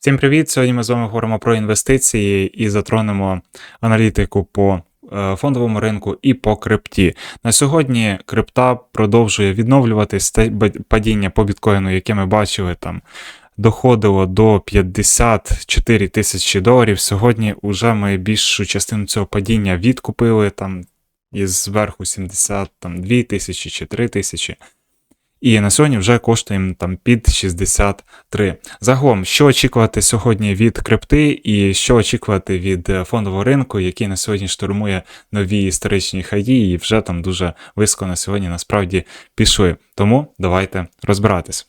Всім привіт! Сьогодні ми з вами говоримо про інвестиції і затронемо аналітику по е, фондовому ринку і по крипті. На сьогодні крипта продовжує відновлюватись. Падіння по біткоїну, яке ми бачили там. Доходило до 54 тисячі доларів. Сьогодні вже ми більшу частину цього падіння відкупили там із зверху 72 тисячі чи 3 тисячі. І на сьогодні вже коштуємо там під 63. Загалом, що очікувати сьогодні від крипти, і що очікувати від е, фондового ринку, який на сьогодні штурмує нові історичні хаї, і вже там дуже високо на сьогодні насправді пішли. Тому давайте розбиратись.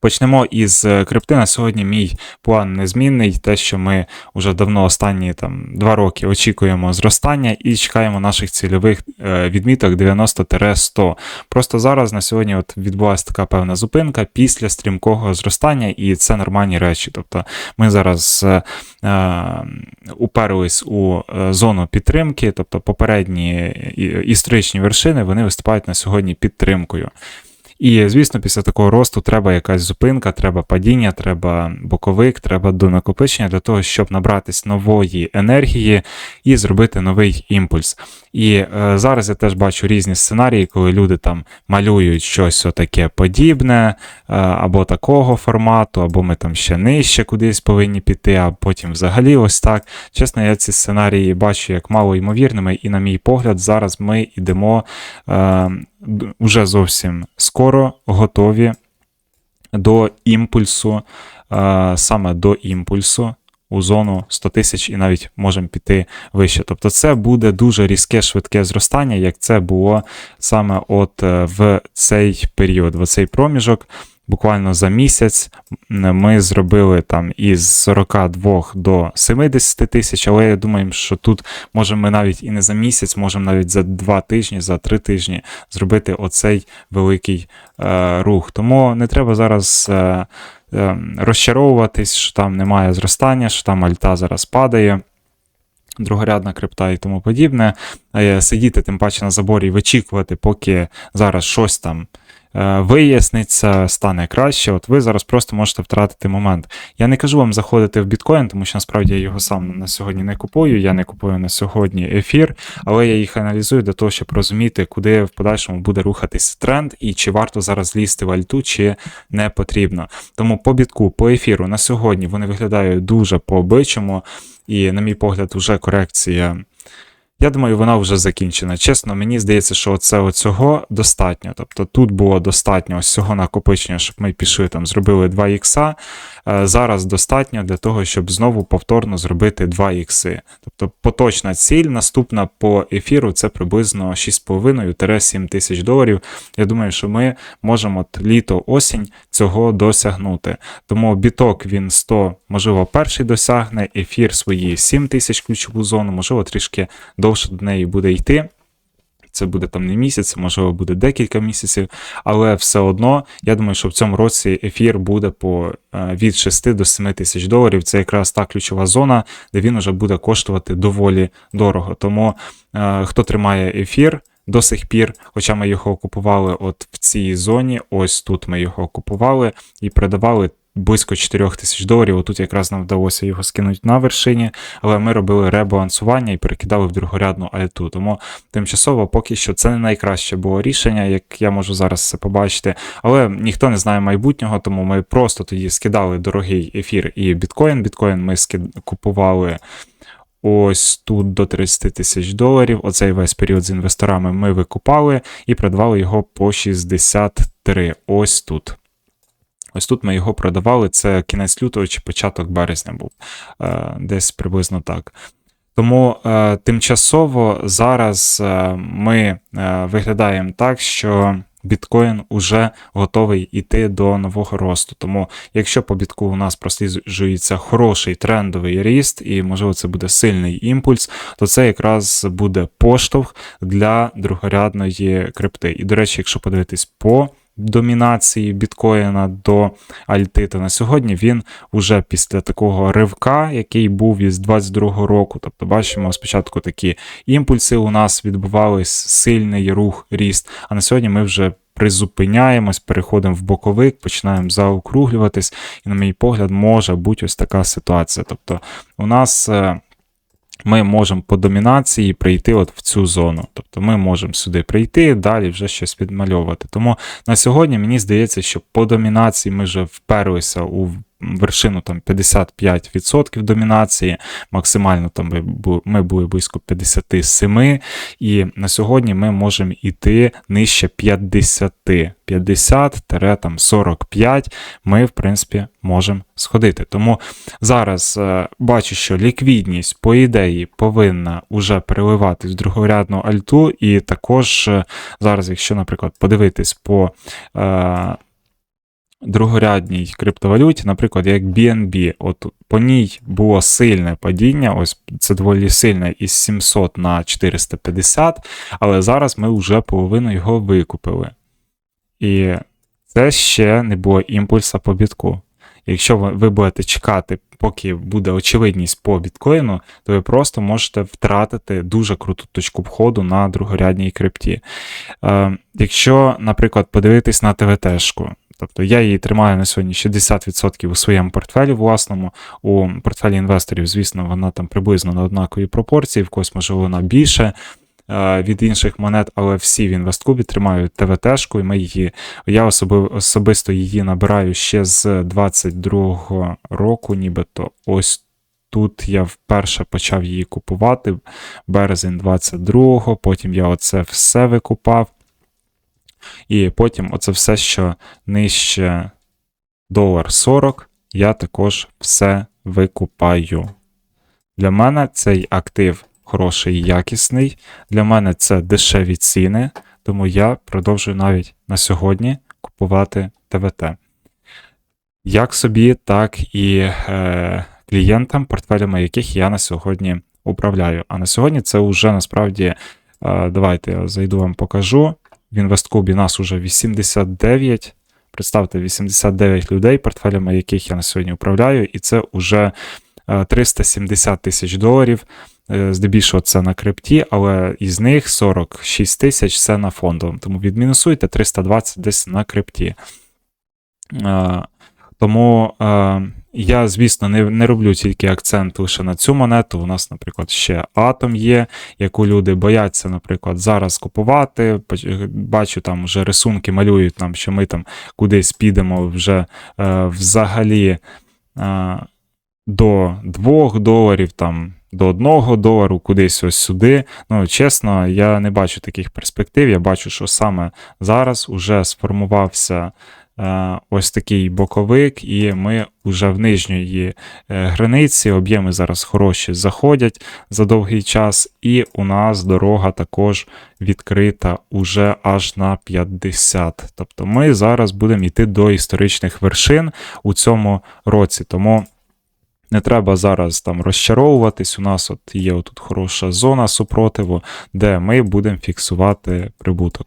Почнемо із е, крипти. На сьогодні мій план незмінний. Те, що ми вже давно останні там два роки очікуємо зростання і чекаємо наших цільових е, відміток 90-100. Просто зараз на сьогодні от відбулася така певна зупинка після стрімкого зростання, і це нормальні речі. Тобто ми зараз е, е уперлись у зону підтримки, тобто попередні історичні вершини вони виступають на сьогодні підтримкою. І, звісно, після такого росту треба якась зупинка, треба падіння, треба боковик, треба донакопичення для того, щоб набратись нової енергії і зробити новий імпульс. І е, зараз я теж бачу різні сценарії, коли люди там малюють щось таке подібне, е, або такого формату, або ми там ще нижче кудись повинні піти, а потім взагалі ось так. Чесно, я ці сценарії бачу як мало ймовірними, і, на мій погляд, зараз ми йдемо. Е, вже зовсім скоро готові до імпульсу, саме до імпульсу. У зону 100 тисяч і навіть можемо піти вище. Тобто це буде дуже різке швидке зростання, як це було саме от е, в цей період, в цей проміжок буквально за місяць ми зробили там із 42 до 70 тисяч, але я думаю, що тут можемо ми навіть і не за місяць, можемо навіть за 2 тижні, за 3 тижні зробити оцей великий е, рух. Тому не треба зараз. Е, е, Розчаровуватись, що там немає зростання, що там альта зараз падає, другорядна крипта і тому подібне. Е, сидіти тим паче на заборі і вичікувати, поки зараз щось там виясниться, стане краще. От ви зараз просто можете втратити момент. Я не кажу вам заходити в біткоін, тому що насправді я його сам на сьогодні не купую. Я не купую на сьогодні ефір, але я їх аналізую для того, щоб розуміти, куди в подальшому буде рухатись тренд і чи варто зараз лізти в альту, чи не потрібно. Тому по бітку, по ефіру на сьогодні вони виглядають дуже по обичому, і, на мій погляд, вже корекція. Я думаю, вона вже закінчена. Чесно, мені здається, що це оцього достатньо. Тобто тут було достатньо ось цього накопичення, щоб ми пішли там, зробили 2 ікса. Е, зараз достатньо для того, щоб знову повторно зробити 2 ікси. Тобто поточна ціль, наступна по ефіру, це приблизно 6,5-7 тисяч доларів. Я думаю, що ми можемо літо-осінь цього досягнути. Тому біток він 100, можливо, перший досягне, ефір свої 7 тисяч ключову зону, можливо, трішки довше до неї буде йти. Це буде там не місяць, можливо, буде декілька місяців, але все одно, я думаю, що в цьому році ефір буде по е, від 6 до 7 тисяч доларів. Це якраз та ключова зона, де він вже буде коштувати доволі дорого. Тому е, хто тримає ефір до сих пір, хоча ми його купували от в цій зоні, ось тут ми його купували і продавали близько 4 тисяч доларів. Отут якраз нам вдалося його скинути на вершині, але ми робили ребалансування і перекидали в другорядну альту. Тому тимчасово поки що це не найкраще було рішення, як я можу зараз це побачити. Але ніхто не знає майбутнього, тому ми просто тоді скидали дорогий ефір і біткоін. Біткоін ми купували. Ось тут до 30 тисяч доларів. Оцей весь період з інвесторами ми викупали і продавали його по 63. Ось тут. Ось тут ми його продавали. Це кінець лютого чи початок березня був е, десь приблизно так. Тому е, тимчасово зараз е, ми виглядаємо так, що біткоін уже готовий йти до нового росту. Тому, якщо по бітку у нас просліджується хороший трендовий ріст, і, можливо, це буде сильний імпульс, то це якраз буде поштовх для другорядної крипти. І, до речі, якщо подивитись по домінації біткоїна до Альти, то на сьогодні він уже після такого ривка, який був із 22 року. Тобто, бачимо, спочатку такі імпульси у нас відбувались, сильний рух, ріст. А на сьогодні ми вже призупиняємось, переходимо в боковик, починаємо заокруглюватись, і, на мій погляд, може бути ось така ситуація. Тобто, у нас. Ми можемо по домінації прийти от в цю зону. Тобто ми можемо сюди прийти, далі вже щось підмальовувати. Тому на сьогодні мені здається, що по домінації ми вже вперлися у вершину там 55% домінації, максимально там ми були близько 57, і на сьогодні ми можемо йти нижче 50. 50-45 ми, в принципі, можемо сходити. Тому зараз е, бачу, що ліквідність, по ідеї, повинна уже переливатись в другорядну альту, і також е, зараз, якщо, наприклад, подивитись по е, другорядній криптовалюті, наприклад, як BNB, от по ній було сильне падіння, ось це доволі сильне із 700 на 450, але зараз ми вже половину його викупили. І це ще не було імпульса по бітку. Якщо ви будете чекати, поки буде очевидність по біткоїну, то ви просто можете втратити дуже круту точку входу на другорядній крипті. Е, якщо, наприклад, подивитись на ТВТ-шку, тобто я її тримаю на сьогодні 60% у своєму портфелі власному, у портфелі інвесторів, звісно, вона там приблизно на однаковій пропорції, в когось, можливо, вона більше е, від інших монет, але всі в інвесткубі тримають ТВТ-шку, і ми її, я особи, особисто її набираю ще з 22-го року, нібито ось тут я вперше почав її купувати, березень 22-го, потім я оце все викупав. І потім оце все, що нижче долар 40, я також все викупаю. Для мене цей актив хороший і якісний. Для мене це дешеві ціни, тому я продовжую навіть на сьогодні купувати ТВТ. Як собі, так і е, клієнтам, портфелями яких я на сьогодні управляю. А на сьогодні це вже насправді, е, давайте я зайду вам покажу. В інвесткубі нас уже 89. Представте, 89 людей, портфелями яких я на сьогодні управляю, і це вже е, 370 тисяч доларів. Е, Здебільшого це на крипті, але із них 46 тисяч це на фондовому. Тому відмінусуйте 320 десь на крипті. Тому е, я, звісно, не, не роблю тільки акцент лише на цю монету. У нас, наприклад, ще атом є, яку люди бояться, наприклад, зараз купувати. Бачу, там вже рисунки малюють нам, що ми там кудись підемо вже е, взагалі е, до 2 доларів, там, до 1 долару, кудись ось сюди. Ну, чесно, я не бачу таких перспектив. Я бачу, що саме зараз уже сформувався ось такий боковик, і ми вже в нижньої е, границі. Об'єми зараз хороші заходять за довгий час, і у нас дорога також відкрита уже аж на 50. Тобто ми зараз будемо йти до історичних вершин у цьому році. Тому. Не треба зараз там розчаровуватись. У нас от є тут хороша зона супротиву, де ми будемо фіксувати прибуток.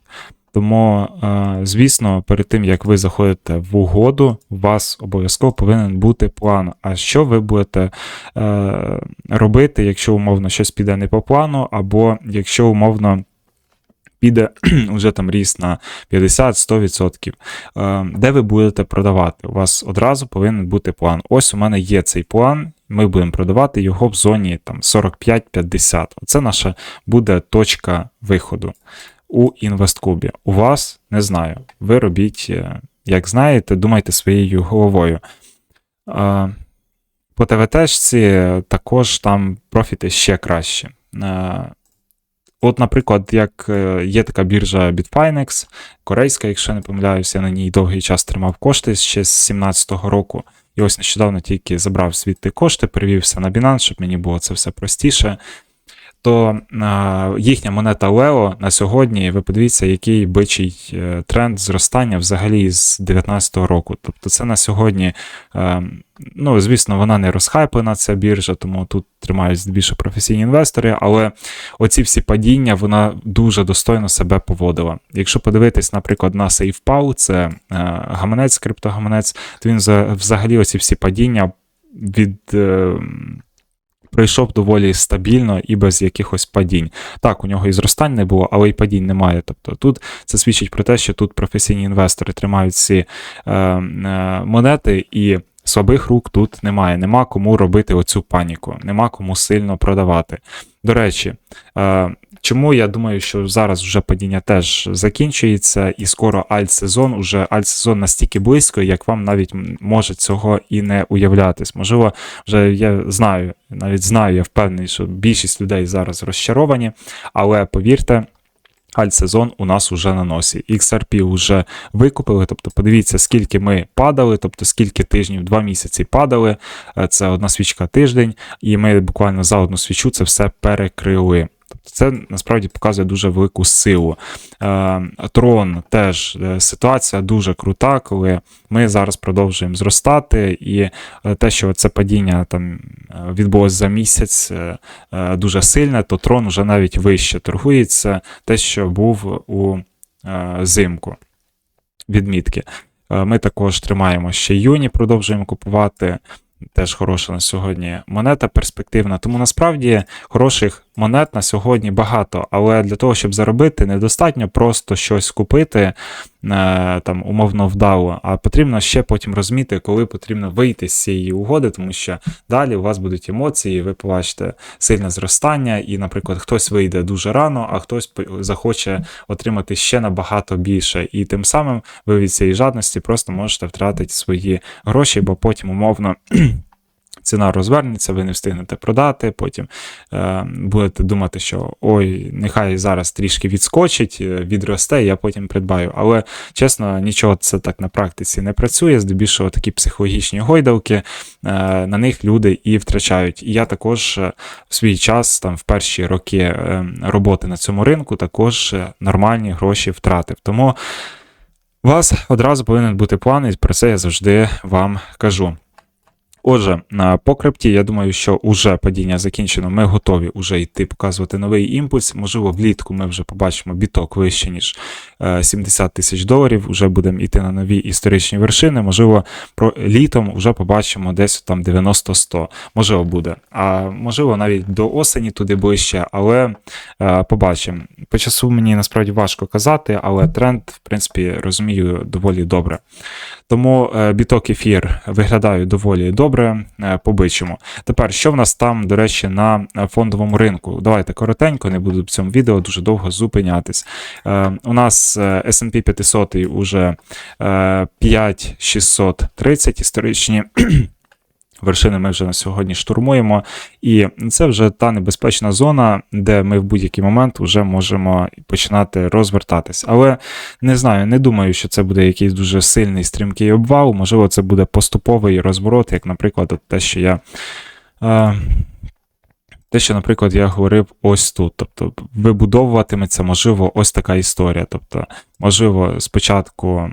Тому, е, звісно, перед тим як ви заходите в угоду, у вас обов'язково повинен бути план. А що ви будете е, робити, якщо умовно щось піде не по плану, або якщо умовно піде вже там ріст на 50-100%, е, де ви будете продавати? У вас одразу повинен бути план. Ось у мене є цей план. Ми будемо продавати його в зоні там 45-50. Оце наша буде точка виходу у інвесткубі. У вас не знаю. Ви робіть, е, як знаєте, думайте своєю головою. По ТВТшці також там профіти ще кращі. Е, От, наприклад, як е, є така біржа Bitfinex, корейська, якщо не помиляюся, я на ній довгий час тримав кошти ще з 17-го року. І ось нещодавно тільки забрав звідти кошти, перевівся на Binance, щоб мені було це все простіше. То а, їхня монета Leo на сьогодні, ви подивіться, який бичий е, тренд зростання взагалі з 19-го року. Тобто це на сьогодні, е, ну, звісно, вона не розхайплена, ця біржа, тому тут тримають більше професійні інвестори, але оці всі падіння вона дуже достойно себе поводила. Якщо подивитись, наприклад, на SafePal, це е, гаманець, криптогаманець, то він за- взагалі оці всі падіння від. Пройшов доволі стабільно і без якихось падінь. Так, у нього і зростань не було, але і падінь немає. Тобто тут це свідчить про те, що тут професійні інвестори тримають ці е, е, монети і. Слабих рук тут немає, нема кому робити оцю паніку, нема кому сильно продавати. До речі, е, чому я думаю, що зараз вже падіння теж закінчується, і скоро альт-сезон, уже альт-сезон настільки близько, як вам навіть може цього і не уявлятись. Можливо, вже я знаю, навіть знаю, я впевнений, що більшість людей зараз розчаровані, але повірте. Альт-сезон у нас уже на носі. XRP вже викупили. Тобто, подивіться, скільки ми падали, тобто скільки тижнів, два місяці падали. Е, Це одна свічка тиждень, і ми буквально за одну свічу це все перекрили. Тобто це насправді показує дуже велику силу. Е, Трон теж е, ситуація дуже крута, коли ми зараз продовжуємо зростати, і е, те, що це падіння там відбулось за місяць дуже сильне, то трон вже навіть вище торгується, те, що був у зимку відмітки. Ми також тримаємо ще юні, продовжуємо купувати. Теж хороша на сьогодні монета перспективна. Тому насправді хороших монет на сьогодні багато, але для того, щоб заробити, недостатньо просто щось купити е, там умовно вдало, а потрібно ще потім розуміти, коли потрібно вийти з цієї угоди, тому що далі у вас будуть емоції, ви побачите сильне зростання, і, наприклад, хтось вийде дуже рано, а хтось захоче отримати ще набагато більше. І тим самим ви від цієї жадності просто можете втратити свої гроші, бо потім умовно. Ціна розвернеться, ви не встигнете продати. Потім е, будете думати, що ой, нехай зараз трішки відскочить, е, відросте, я потім придбаю. Але чесно, нічого це так на практиці не працює. Здебільшого такі психологічні гойдалки, е, на них люди і втрачають. І я також е, в свій час, там в перші роки е, роботи на цьому ринку, також нормальні гроші втратив. Тому у вас одразу повинен бути план, і про це я завжди вам кажу. Отже, по крипті, я думаю, що уже падіння закінчено. Ми готові вже йти показувати новий імпульс. Можливо, влітку ми вже побачимо біток вище, ніж е, 70 тисяч доларів. Уже будемо йти на нові історичні вершини. Можливо, про літом вже побачимо десь там 90-100. Можливо, буде. А можливо, навіть до осені туди ближче, але е, побачимо. По часу мені насправді важко казати, але тренд, в принципі, розумію доволі добре. Тому е, біток ефір виглядає доволі добре, е, побичимо. Тепер, що в нас там, до речі, на е, фондовому ринку? Давайте коротенько, не буду в цьому відео дуже довго зупинятись. Е, У нас S&P 500 уже е, 5630 історичні. Вершини ми вже на сьогодні штурмуємо, і це вже та небезпечна зона, де ми в будь-який момент вже можемо починати розвертатись. Але не знаю, не думаю, що це буде якийсь дуже сильний стрімкий обвал. Можливо, це буде поступовий розворот, як, наприклад, те, що я. Е, те, що, наприклад, я говорив ось тут. Тобто, вибудовуватиметься, можливо, ось така історія. Тобто, можливо, спочатку.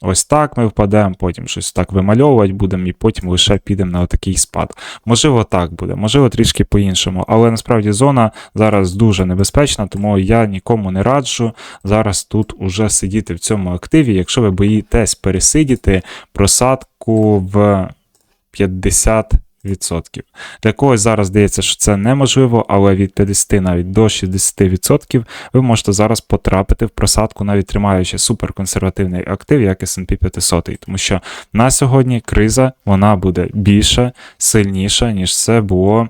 Ось так ми впадемо, потім щось так вимальовувати будемо, і потім лише підемо на отакий спад. Можливо, так буде, можливо, трішки по-іншому. Але насправді зона зараз дуже небезпечна, тому я нікому не раджу зараз тут уже сидіти в цьому активі. Якщо ви боїтесь пересидіти просадку в 50%. Для когось зараз здається, що це неможливо, але від 50 навіть до 60% ви можете зараз потрапити в просадку, навіть тримаючи суперконсервативний актив, як S&P 500. Тому що на сьогодні криза вона буде більше, сильніша, ніж це було.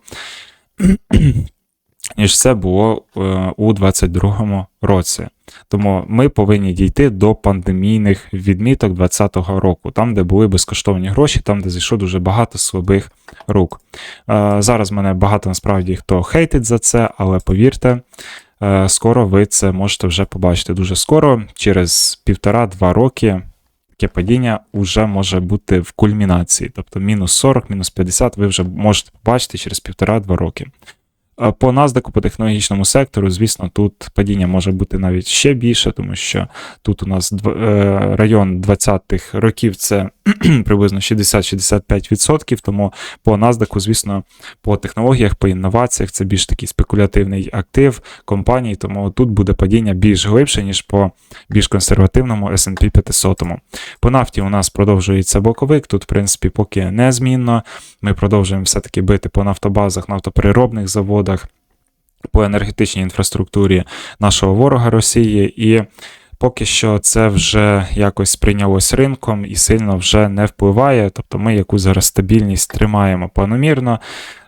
Ніж це було е, у 2022 році. Тому ми повинні дійти до пандемійних відміток 2020 року, там, де були безкоштовні гроші, там, де зайшло дуже багато слабих рук. Е, Зараз мене багато насправді хто хейтить за це, але повірте, е, скоро ви це можете вже побачити. Дуже скоро, через півтора-два роки. Таке падіння вже може бути в кульмінації, тобто мінус 40, мінус 50 ви вже можете побачити через півтора-два роки. По NASDAQ, по технологічному сектору, звісно, тут падіння може бути навіть ще більше, тому що тут у нас е, район 20-х років це приблизно 60-65%, тому по NASDAQ, звісно, по технологіях, по інноваціях це більш такий спекулятивний актив компаній, тому тут буде падіння більш глибше, ніж по більш консервативному S&P 500. По нафті у нас продовжується боковик, тут, в принципі, поки незмінно. Ми продовжуємо все-таки бити по нафтобазах, нафтопереробних заводах, по енергетичній інфраструктурі нашого ворога Росії. І поки що це вже якось сприйнялось ринком і сильно вже не впливає. Тобто ми яку зараз стабільність тримаємо планомірно.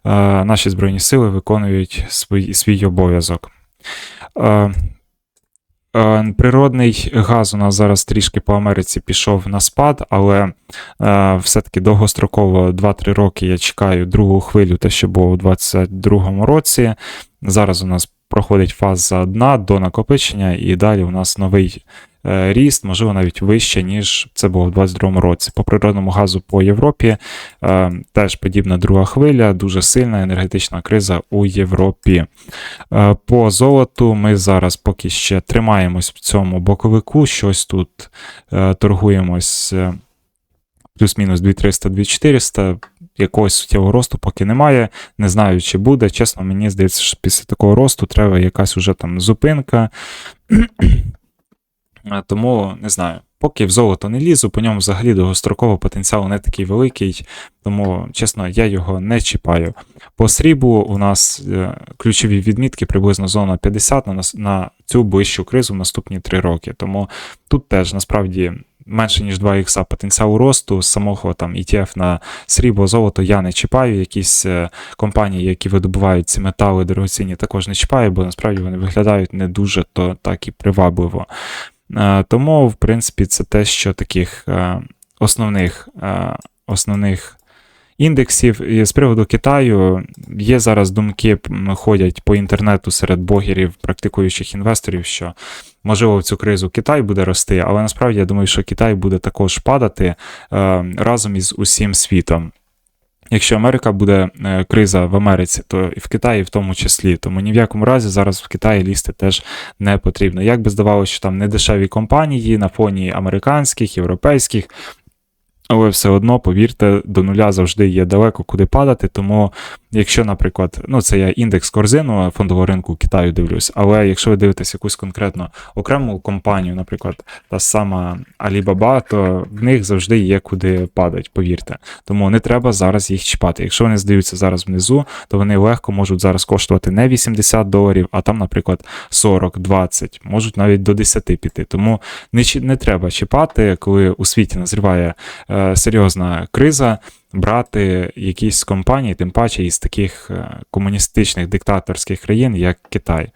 Е, Наші Збройні сили виконують свій, свій обов'язок. Е, Природний газ у нас зараз трішки по Америці пішов на спад, але е, все-таки довгостроково 2-3 роки я чекаю другу хвилю, те, що було у 2022 році. Зараз у нас проходить фаза дна до накопичення, і далі у нас новий е, ріст, можливо, навіть вище, ніж це було в 2022 році. По природному газу по Європі е, теж подібна друга хвиля, дуже сильна енергетична криза у Європі. Е, По золоту ми зараз поки ще тримаємось в цьому боковику, щось тут е, торгуємось плюс-мінус 2300-2400. Якогось суттєвого росту поки немає. Не знаю, чи буде. Чесно, мені здається, що після такого росту треба якась уже там зупинка. Тому не знаю. Поки в золото не лізу, по ньому взагалі довгостроково потенціал не такий великий, тому, чесно, я його не чіпаю. По сріблу у нас е, ключові відмітки приблизно зона 50 на, на цю ближчу кризу в наступні 3 роки. Тому тут теж насправді менше ніж 2 ікса потенціалу росту. Самого там ETF на срібло, золото я не чіпаю. Якісь е, компанії, які видобувають ці метали дорогоцінні, також не чіпаю, бо насправді вони виглядають не дуже то так і привабливо. Е, Тому, в принципі, це те, що таких е, основних, основних індексів. І з приводу Китаю є зараз думки, ходять по інтернету серед блогерів, практикуючих інвесторів, що можливо в цю кризу Китай буде рости, але насправді я думаю, що Китай буде також падати е, разом із усім світом. Якщо Америка буде е, криза в Америці, то і в Китаї в тому числі. Тому ні в якому разі зараз в Китаї лізти теж не потрібно. Як би здавалося, що там не дешеві компанії на фоні американських, європейських. Але все одно, повірте, до нуля завжди є далеко куди падати. Тому, якщо, наприклад, ну це я індекс корзину фондового ринку Китаю дивлюсь, але якщо ви дивитесь якусь конкретно окрему компанію, наприклад, та сама Alibaba, то в них завжди є куди падать, повірте. Тому не треба зараз їх чіпати. Якщо вони здаються зараз внизу, то вони легко можуть зараз коштувати не 80 доларів, а там, наприклад, 40-20, можуть навіть до 10 піти. Тому не, не треба чіпати, коли у світі назріває е, серйозна криза, брати якісь компанії, тим паче із таких е, комуністичних диктаторських країн, як Китай.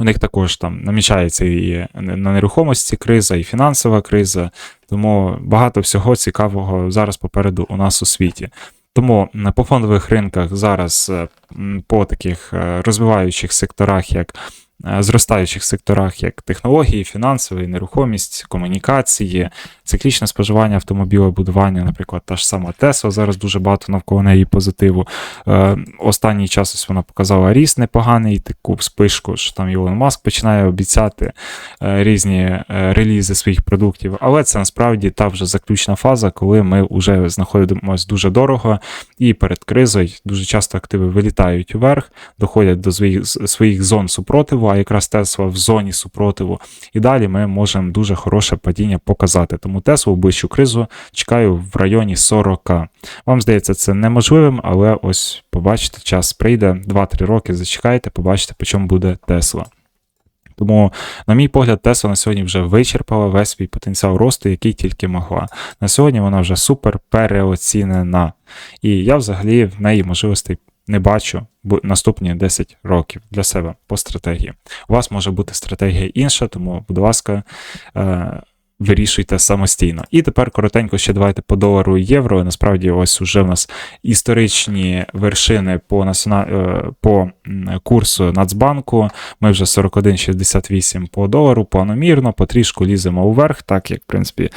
У них також там намічається і на нерухомості криза, і фінансова криза, тому багато всього цікавого зараз попереду у нас у світі. Тому по фондових ринках зараз е, по таких е, розвиваючих секторах, як е, зростаючих секторах, як технології, фінансові, нерухомість, комунікації, циклічне споживання автомобілебудування, наприклад, та ж сама Tesla, зараз дуже багато навколо неї позитиву. Е, Останній час ось вона показала ріст непоганий, таку спишку, що там Ілон Маск починає обіцяти е, різні е, релізи своїх продуктів. Але це насправді та вже заключна фаза, коли ми вже знаходимося дуже дорого, і перед кризою дуже часто активи вилітають вверх, доходять до своїх, своїх зон супротиву, а якраз Тесла в зоні супротиву. І далі ми можемо дуже хороше падіння показати. Тому Теслу ближчу кризу чекаю в районі 40. Вам здається, це неможливим, але ось побачите, час прийде 2-3 роки. Зачекайте, побачите, по чому буде Тесла. Тому, на мій погляд, Тесла на сьогодні вже вичерпала весь свій потенціал росту, який тільки могла. На сьогодні вона вже супер переоцінена. І я взагалі в неї можливостей не бачу наступні 10 років для себе по стратегії. У вас може бути стратегія інша, тому, будь ласка, е, вирішуйте самостійно. І тепер коротенько ще давайте по долару і євро. Насправді, ось уже в нас історичні вершини по націона... е, по курсу Нацбанку. Ми вже 41,68 по долару, планомірно, потрішку ліземо вверх, так як, в принципі,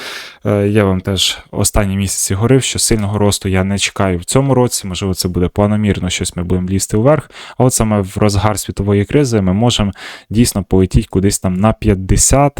е, я вам теж останні місяці говорив, що сильного росту я не чекаю в цьому році. Можливо, це буде планомірно, щось ми будемо лізти вверх. А от саме в розгар світової кризи ми можемо дійсно полетіти кудись там на 50.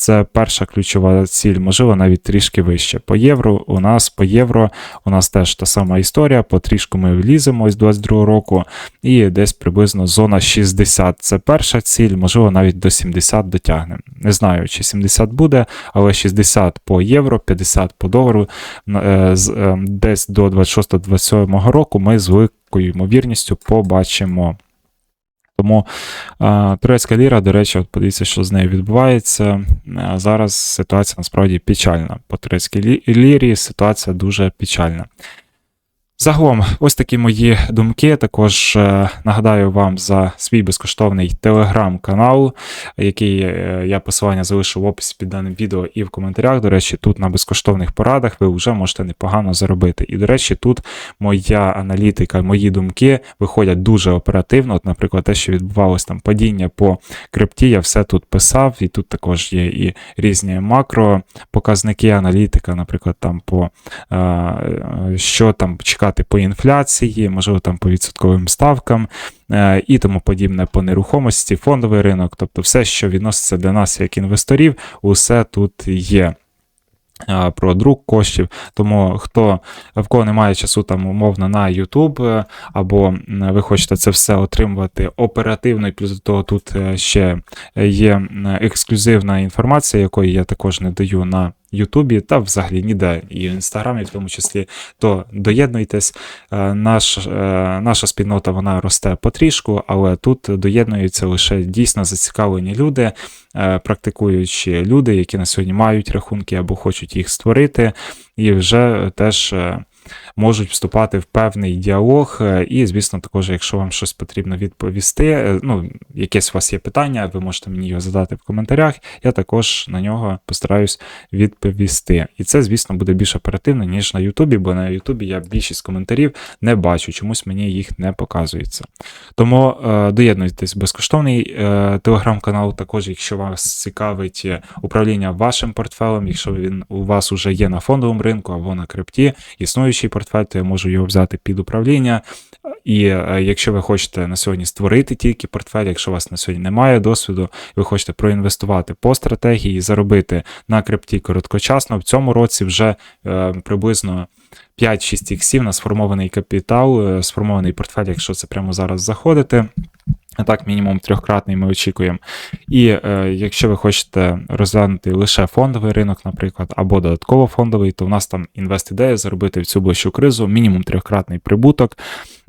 Це перша ключова ціль, можливо, навіть трішки вище. По євро у нас по євро у нас теж та сама історія. Потрішку ми вліземо з 22 року, і десь приблизно зона 60. Це перша ціль, можливо, навіть до 70 дотягнемо. Не знаю, чи 70 буде, але 60 по євро, 50 по долару. е, з- е, Десь до 26-27 року ми з великою ймовірністю побачимо. Тому турецька ліра, до речі, от подивіться, що з нею відбувається. Зараз ситуація насправді печальна. По турецькій лі- лірі ситуація дуже печальна. Загалом, ось такі мої думки. Також е, нагадаю вам за свій безкоштовний телеграм-канал, який е, я посилання залишу в описі під даним відео і в коментарях. До речі, тут на безкоштовних порадах ви вже можете непогано заробити. І, до речі, тут моя аналітика, мої думки виходять дуже оперативно. От, наприклад, те, що відбувалось там падіння по крипті, я все тут писав, і тут також є і різні макропоказники, аналітика, наприклад, там по е, що там чекати по інфляції, можливо, там по відсотковим ставкам е, і тому подібне по нерухомості, фондовий ринок, тобто все, що відноситься до нас як інвесторів, усе тут є. е, Про друк коштів, тому хто в кого немає часу там умовно на YouTube, е, або ви хочете це все отримувати оперативно, і плюс до того тут ще є ексклюзивна інформація, якої я також не даю на Ютубі та взагалі ніде і в інстаграмі, в тому числі, то доєднуйтесь. Е, Наш, е, наша спільнота вона росте потрішку, але тут доєднуються лише дійсно зацікавлені люди, е, практикуючі люди, які на сьогодні мають рахунки або хочуть їх створити, і вже теж. Можуть вступати в певний діалог, е, і, звісно, також, якщо вам щось потрібно відповісти, е, ну, якесь у вас є питання, ви можете мені його задати в коментарях. Я також на нього постараюсь відповісти. І це, звісно, буде більш оперативно, ніж на Ютубі, бо на Ютубі я більшість коментарів не бачу, чомусь мені їх не показується. Тому е, доєднуйтесь безкоштовний е, телеграм-канал, також, якщо вас цікавить е, управління вашим портфелем, якщо він у вас вже є на фондовому ринку або на крипті, існуючий портфель, то я можу його взяти під управління. І е, якщо ви хочете на сьогодні створити тільки портфель, якщо у вас на сьогодні немає досвіду, ви хочете проінвестувати по стратегії, заробити на крипті короткочасно, в цьому році вже е, приблизно 5-6 іксів на сформований капітал, е, сформований портфель, якщо це прямо зараз заходити. Так, мінімум трьохкратний ми очікуємо. І е, якщо ви хочете розглянути лише фондовий ринок, наприклад, або додатково фондовий, то в нас там інвест-ідея заробити в цю ближчу кризу мінімум трьохкратний прибуток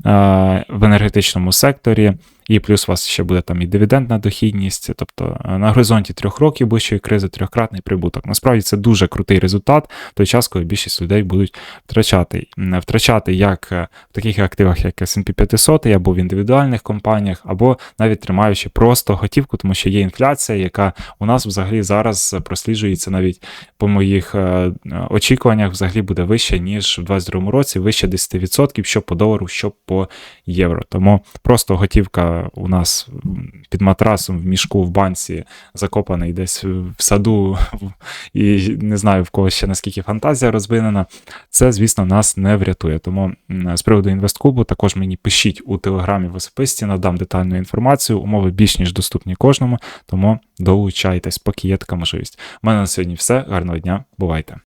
в енергетичному секторі, і плюс у вас ще буде там і дивідендна дохідність, тобто е, на горизонті трьох років ближчої кризи трьохкратний прибуток. Насправді це дуже крутий результат в той час, коли більшість людей будуть втрачати. Втрачати як е, в таких активах, як S&P 500, або в індивідуальних компаніях, або навіть тримаючи просто готівку, тому що є інфляція, яка у нас взагалі зараз просліджується навіть по моїх е, очікуваннях, взагалі буде вище, ніж в 2022 році, вище 10%, що по долару, що по євро. Тому просто готівка у нас під матрасом в мішку в банці закопаний десь в саду, і не знаю в кого ще наскільки фантазія розвинена. Це, звісно, нас не врятує. Тому з приводу інвесткубу також мені пишіть у телеграмі в особисті, надам детальну інформацію. Умови більш ніж доступні кожному, тому долучайтесь, поки є така можливість. У мене на сьогодні все. Гарного дня, бувайте!